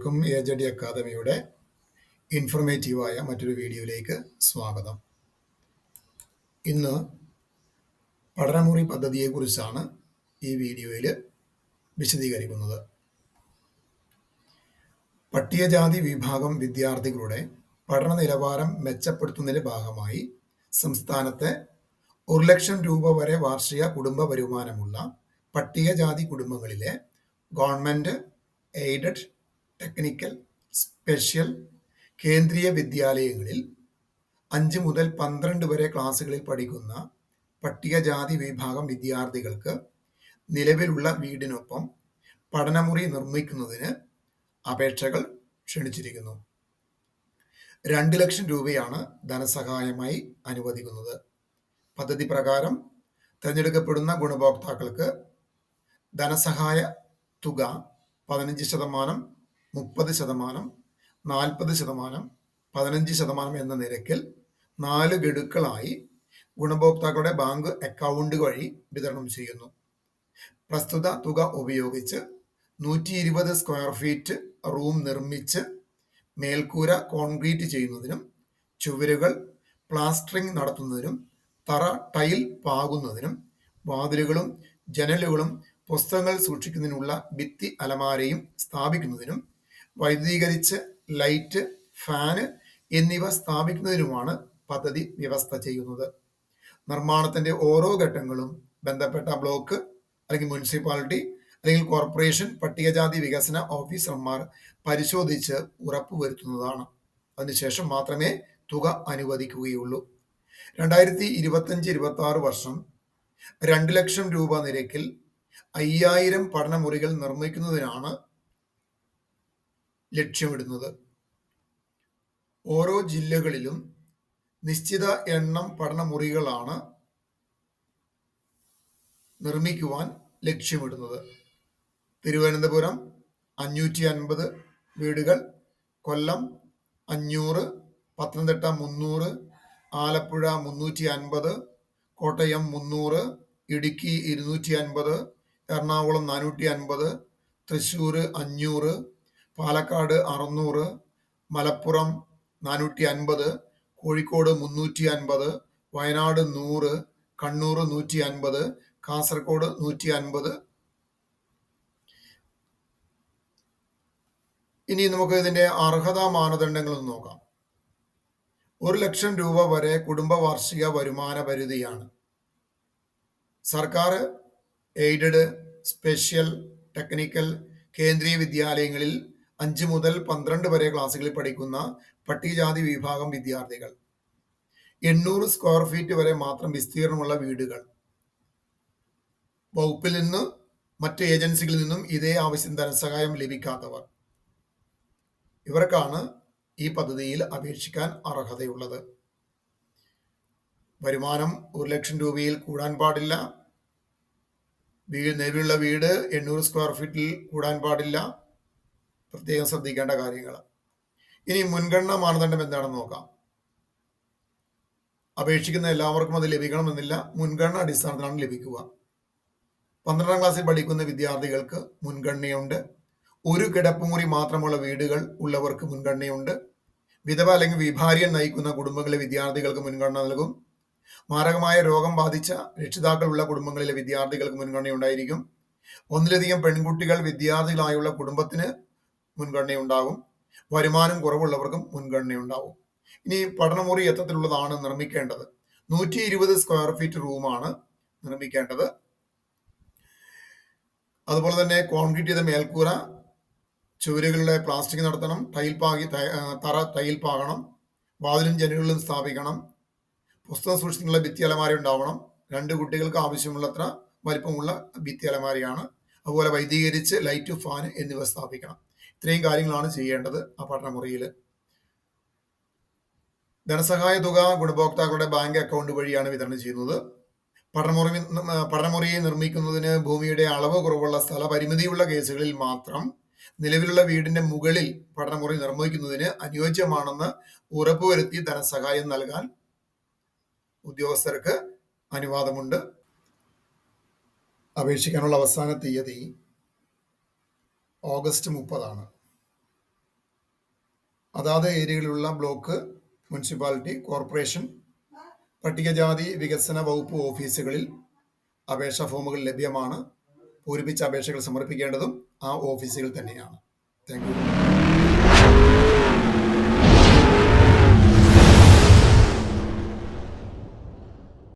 എല്ലാവർക്കും A J D അക്കാദമിയുടെ ഇൻഫർമേറ്റീവായ മറ്റൊരു വീഡിയോയിലേക്ക് സ്വാഗതം. ഇന്ന് പഠനമുറി പദ്ധതിയെക്കുറിച്ചാണ് ഈ വീഡിയോയിൽ വിശദീകരിക്കുന്നത്. പട്ടികജാതി വിഭാഗം വിദ്യാർത്ഥികളുടെ പഠന നിലവാരം മെച്ചപ്പെടുത്തുന്നതിന്റെ ഭാഗമായി സംസ്ഥാനത്തെ ഒരു ലക്ഷം രൂപ വരെ വാർഷിക കുടുംബ വരുമാനമുള്ള പട്ടികജാതി കുടുംബങ്ങളിലെ ഗവൺമെന്റ് എയ്ഡഡ് ടെക്നിക്കൽ സ്പെഷ്യൽ കേന്ദ്രീയ വിദ്യാലയങ്ങളിൽ അഞ്ച് മുതൽ പന്ത്രണ്ട് വരെ ക്ലാസ്സുകളിൽ പഠിക്കുന്ന പട്ടികജാതി വിഭാഗം വിദ്യാർത്ഥികൾക്ക് നിലവിലുള്ള വീടിനൊപ്പം പഠനമുറി നിർമ്മിക്കുന്നതിന് അപേക്ഷകൾ ക്ഷണിച്ചിരിക്കുന്നു. രണ്ട് ലക്ഷം രൂപയാണ് ധനസഹായമായി അനുവദിക്കുന്നത്. പദ്ധതി പ്രകാരം തിരഞ്ഞെടുക്കപ്പെടുന്ന ഗുണഭോക്താക്കൾക്ക് ധനസഹായ തുക പതിനഞ്ച് ശതമാനം മുപ്പത് ശതമാനം നാൽപ്പത് ശതമാനം പതിനഞ്ച് ശതമാനം എന്ന നിരക്കിൽ നാല് ഗഡുക്കളായി ഗുണഭോക്താക്കളുടെ ബാങ്ക് അക്കൗണ്ട് വഴി വിതരണം ചെയ്യുന്നു. പ്രസ്തുത തുക ഉപയോഗിച്ച് നൂറ്റി ഇരുപത് സ്ക്വയർ ഫീറ്റ് റൂം നിർമ്മിച്ച് മേൽക്കൂര കോൺക്രീറ്റ് ചെയ്യുന്നതിനും ചുവരുകൾ പ്ലാസ്റ്ററിംഗ് നടത്തുന്നതിനും തറ ടൈൽ പാകുന്നതിനും വാതിലുകളും ജനലുകളും പുസ്തകങ്ങൾ സൂക്ഷിക്കുന്നതിനുള്ള ഭിത്തി അലമാരയും സ്ഥാപിക്കുന്നതിനും വൈദ്യുതീകരിച്ച് ലൈറ്റ് ഫാന് എന്നിവ സ്ഥാപിക്കുന്നതിനുമാണ് പദ്ധതി വ്യവസ്ഥ ചെയ്യുന്നത്. നിർമ്മാണത്തിന്റെ ഓരോ ഘട്ടങ്ങളും ബന്ധപ്പെട്ട ബ്ലോക്ക് അല്ലെങ്കിൽ മുനിസിപ്പാലിറ്റി അല്ലെങ്കിൽ കോർപ്പറേഷൻ പട്ടികജാതി വികസന ഓഫീസർമാർ പരിശോധിച്ച് ഉറപ്പുവരുത്തുന്നതാണ്. അതിനുശേഷം മാത്രമേ തുക അനുവദിക്കുകയുള്ളൂ. രണ്ടായിരത്തി ഇരുപത്തഞ്ച് ഇരുപത്തി ആറ് വർഷം രണ്ട് ലക്ഷം രൂപ നിരക്കിൽ അയ്യായിരം പഠനമുറികൾ നിർമ്മിക്കുന്നതിനാണ് ലക്ഷ്യമിടുന്നത്. ഓരോ ജില്ലകളിലും നിശ്ചിത എണ്ണം പഠനമുറികളാണ് നിർമ്മിക്കുവാൻ ലക്ഷ്യമിടുന്നത്. തിരുവനന്തപുരം അഞ്ഞൂറ്റി അൻപത് വീടുകൾ കൊല്ലം അഞ്ഞൂറ് പത്തനംതിട്ട മുന്നൂറ് ആലപ്പുഴ മുന്നൂറ്റി അൻപത് കോട്ടയം മുന്നൂറ് ഇടുക്കി ഇരുന്നൂറ്റി അൻപത് എറണാകുളം നാനൂറ്റി അൻപത് തൃശ്ശൂർ അഞ്ഞൂറ് പാലക്കാട് അറുന്നൂറ് മലപ്പുറം നാനൂറ്റി അൻപത് കോഴിക്കോട് മുന്നൂറ്റി അൻപത് വയനാട് നൂറ് കണ്ണൂർ നൂറ്റി അൻപത് കാസർഗോഡ് നൂറ്റി അൻപത് ഇനി നമുക്ക് ഇതിന്റെ അർഹതാ മാനദണ്ഡങ്ങൾ നോക്കാം. ഒരു ലക്ഷം രൂപ വരെ കുടുംബ വാർഷിക വരുമാന പരിധിയാണ്. സർക്കാർ എയ്ഡഡ് സ്പെഷ്യൽ ടെക്നിക്കൽ കേന്ദ്രീയ വിദ്യാലയങ്ങളിൽ അഞ്ച് മുതൽ പന്ത്രണ്ട് വരെ ക്ലാസ്സുകളിൽ പഠിക്കുന്ന പട്ടികജാതി വിഭാഗം വിദ്യാർത്ഥികൾ. എണ്ണൂറ് സ്ക്വയർ ഫീറ്റ് വരെ മാത്രം വിസ്തീർണമുള്ള വീടുകൾ. വകുപ്പിൽ നിന്ന് മറ്റ് ഏജൻസികളിൽ നിന്നും ഇതേ ആവശ്യം ധനസഹായം ലഭിക്കാത്തവർ. ഇവർക്കാണ് ഈ പദ്ധതിയിൽ അപേക്ഷിക്കാൻ അർഹതയുള്ളത്. വരുമാനം ഒരു ലക്ഷം രൂപയിൽ കൂടാൻ പാടില്ല. വീട് നിലവിലുള്ള വീട് എണ്ണൂറ് സ്ക്വയർ ഫീറ്റിൽ കൂടാൻ പാടില്ല. പ്രത്യേകം ശ്രദ്ധിക്കേണ്ട കാര്യങ്ങൾ ഇനി മുൻഗണനാ മാനദണ്ഡം എന്താണെന്ന് നോക്കാം. അപേക്ഷിക്കുന്ന എല്ലാവർക്കും അത് ലഭിക്കണമെന്നില്ല. മുൻഗണന അടിസ്ഥാനത്തിലാണ് ലഭിക്കുക. പന്ത്രണ്ടാം ക്ലാസ്സിൽ പഠിക്കുന്ന വിദ്യാർത്ഥികൾക്ക് മുൻഗണനയുണ്ട്. ഒരു കിടപ്പുമുറി മാത്രമുള്ള വീടുകൾ ഉള്ളവർക്ക് മുൻഗണനയുണ്ട്. വിധവ അല്ലെങ്കിൽ വിഭാര്യൻ നയിക്കുന്ന കുടുംബങ്ങളിലെ വിദ്യാർത്ഥികൾക്ക് മുൻഗണന നൽകും. മാരകമായ രോഗം ബാധിച്ച രക്ഷിതാക്കളുള്ള കുടുംബങ്ങളിലെ വിദ്യാർത്ഥികൾക്ക് മുൻഗണന ഉണ്ടായിരിക്കും ഒന്നിലധികം പെൺകുട്ടികൾ വിദ്യാർത്ഥികളായുള്ള കുടുംബത്തിന് മുൻഗണനയുണ്ടാകും. വരുമാനം കുറവുള്ളവർക്കും മുൻഗണനയുണ്ടാവും ഇനി പഠനമുറി എത്തത്തിലുള്ളതാണ് നിർമ്മിക്കേണ്ടത്? നൂറ്റി ഇരുപത് സ്ക്വയർ ഫീറ്റ് റൂമാണ് നിർമ്മിക്കേണ്ടത്. അതുപോലെ തന്നെ കോൺക്രീറ്റ് ചെയ്ത മേൽക്കൂര ചുവരുകളുടെ പ്ലാസ്റ്റിക് നടത്തണം ടൈൽ പാകി തറ തൈൽ പാകണം വാതിലും ജനലുകളും സ്ഥാപിക്കണം പുസ്തകം സൂക്ഷിക്കാനുള്ള ഭിത്തി അലമാര ഉണ്ടാവണം. രണ്ട് കുട്ടികൾക്ക് ആവശ്യമുള്ളത്ര വലിപ്പമുള്ള ഭിത്തി അലമാരയാണ്. അതുപോലെ വൈദ്യീകരിച്ച് ലൈറ്റ് ഫാൻ എന്നിവ സ്ഥാപിക്കണം. ഇത്രയും കാര്യങ്ങളാണ് ചെയ്യേണ്ടത് ആ പഠനമുറിയിൽ ധനസഹായ തുക ഗുണഭോക്താക്കളുടെ ബാങ്ക് അക്കൗണ്ട് വഴിയാണ് വിതരണം ചെയ്യുന്നത്. പഠനമുറി പഠനമുറിയെ നിർമ്മിക്കുന്നതിന് ഭൂമിയുടെ അളവ് കുറവുള്ള സ്ഥല പരിമിതിയുള്ള കേസുകളിൽ മാത്രം നിലവിലുള്ള വീടിന്റെ മുകളിൽ പഠനമുറി നിർമ്മിക്കുന്നതിന് അനുയോജ്യമാണെന്ന് ഉറപ്പുവരുത്തി ധനസഹായം നൽകാൻ ഉദ്യോഗസ്ഥർക്ക് അനുവാദമുണ്ട്. അപേക്ഷിക്കാനുള്ള അവസാന തീയതി ഓഗസ്റ്റ് മുപ്പതാണ്. അതാത് ഏരിയകളിലുള്ള ബ്ലോക്ക് മുനിസിപ്പാലിറ്റി കോർപ്പറേഷൻ പട്ടികജാതി വികസന വകുപ്പ് ഓഫീസുകളിൽ അപേക്ഷാ ഫോമുകൾ ലഭ്യമാണ്. പൂരിപ്പിച്ച അപേക്ഷകൾ സമർപ്പിക്കേണ്ടതും ആ ഓഫീസുകൾ തന്നെയാണ്. താങ്ക്